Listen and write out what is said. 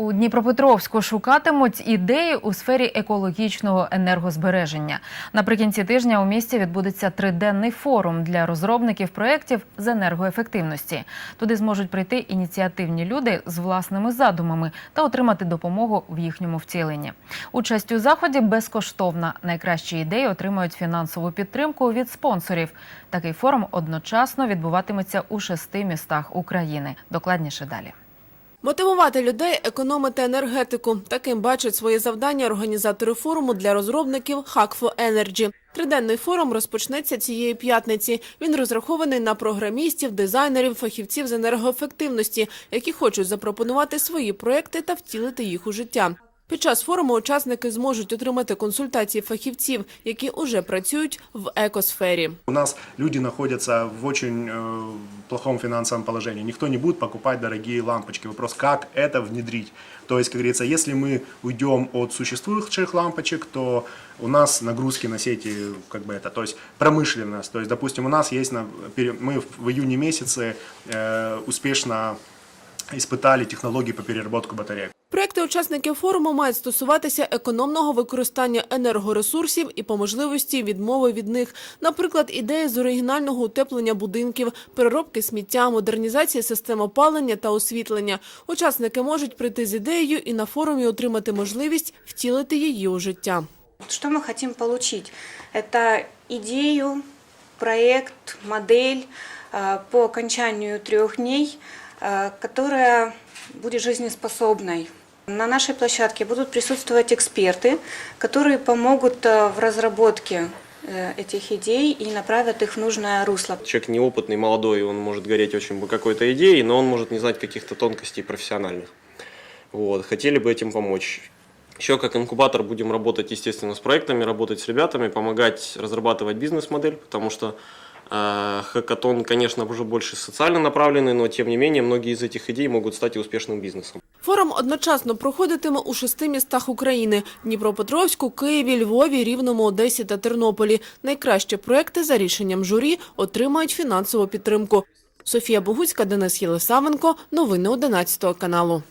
У Дніпропетровську шукатимуть ідеї у сфері екологічного енергозбереження. Наприкінці тижня у місті відбудеться триденний форум для розробників проєктів з енергоефективності. Туди зможуть прийти ініціативні люди з власними задумами та отримати допомогу в їхньому втіленні. Участь у заході безкоштовна. Найкращі ідеї отримають фінансову підтримку від спонсорів. Такий форум одночасно відбуватиметься у шести містах України. Докладніше далі. Мотивувати людей економити енергетику. Таким бачать своє завдання організатори форуму для розробників Hack for Energy. Триденний форум розпочнеться цієї п'ятниці. Він розрахований на програмістів, дизайнерів, фахівців з енергоефективності, які хочуть запропонувати свої проекти та втілити їх у життя. Під час форуму учасники зможуть отримати консультації фахівців, які уже працюють в екосфері. У нас люди находятся в очень э, плохом финансовом положении. Никто не будет покупать дорогие лампочки. Вопрос, как это внедрить. То есть, как говорится, если мы уйдем от существующих лампочек, то у нас нагрузки на сети, как бы это, то есть промышленность. То есть, допустим, у нас есть, на, пере- мы в июне месяце э, успешно испытали технологии по переработке батареек. Проекти учасників форуму мають стосуватися економного використання енергоресурсів і по можливості відмови від них. Наприклад, ідеї з оригінального утеплення будинків, переробки сміття, модернізації систем опалення та освітлення. Учасники можуть прийти з ідеєю і на форумі отримати можливість втілити її у життя. Что мы хотим получить? Это идею, проект, модель э, по окончанию трех дней, э, которая будет жизнеспособной. На нашей площадке будут присутствовать эксперты, которые помогут э, в разработке э, этих идей и направят их в нужное русло. Человек неопытный, молодой, он может гореть очень какой-то идеей, но он может не знать каких-то тонкостей профессиональных. Вот. Хотели бы этим помочь. Еще как инкубатор будем работать, естественно, с проектами, работать с ребятами, помогать разрабатывать бизнес-модель, потому что э, хакатон, конечно, уже больше социально направленный, но тем не менее многие из этих идей могут стать и успешным бизнесом. Форум одночасно проходитиме у шести містах України – Дніпропетровську, Києві, Львові, Рівному, Одесі та Тернополі. Найкращі проекти за рішенням журі отримають фінансову підтримку. Софія Богуцька, Денис Єлисавенко. Новини 11 каналу.